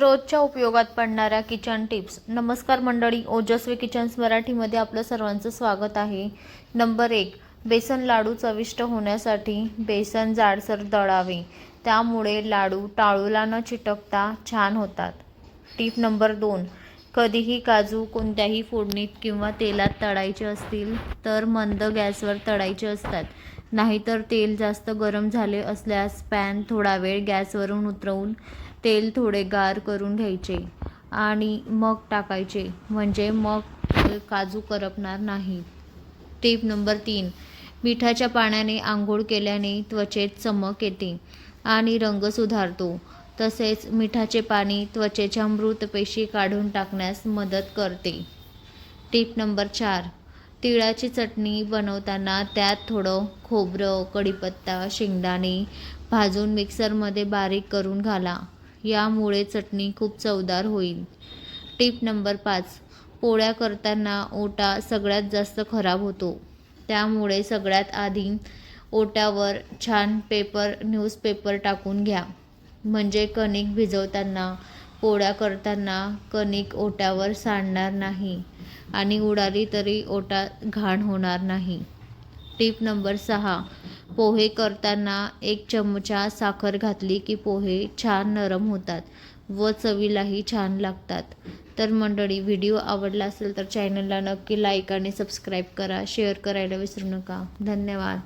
रोजच्या उपयोगात पडणाऱ्या किचन टिप्स. नमस्कार मंडळी ओजस्वी किचन्स मराठीमध्ये आपलं सर्वांचं स्वागत आहे. नंबर एक बेसन लाडू चविष्ट होण्यासाठी बेसन जाडसर दळावे. त्यामुळे लाडू टाळूला न चिटकता छान होतात. टीप नंबर दोन कधीही काजू कोणत्याही फोडणीत किंवा तेलात तळायचे असतील तर मंद गॅसवर तळायचे असतात. नाहीतर तेल जास्त गरम झाले असल्यास पॅन थोडा वेळ गॅसवरून उतरवून तेल थोडे गार करून घ्यायचे आणि मग टाकायचे. म्हणजे मग काजू करपणार नाही. टीप नंबर तीन. मिठाच्या पाण्याने आंघोळ केल्याने त्वचेत चमक येते आणि रंग सुधारतो. तसेच मिठाचे पाणी त्वचेच्या मृत पेशी काढून टाकण्यास मदत करते. टीप नंबर चार. तिळाची चटणी बनवताना त्यात थोडं खोबरं कढीपत्ता शेंगदाणे भाजून मिक्सरमध्ये बारीक करून घाला. यामुळे चटणी खूप चवदार होईल. टीप नंबर पाच. पोळ्या करताना ओटा सगळ्यात जास्त खराब होतो. त्यामुळे सगळ्यात आधी ओट्यावर छान पेपर न्यूजपेपर टाकून घ्या. म्हणजे कणिक भिजवताना पोळ्या करताना कणिक ओट्यावर सांडणार नाही आणि उडाली तरी ओटा घाण होणार नाही. टीप नंबर सहा. पोहे करताना एक चमचा साखर घातली की पोहे छान नरम होतात व चवीलाही छान लागतात. तर मंडळी व्हिडिओ आवडला असेल तर चॅनलला नक्की लाईक आणि सबस्क्राईब करा. शेअर करायला विसरू नका. धन्यवाद.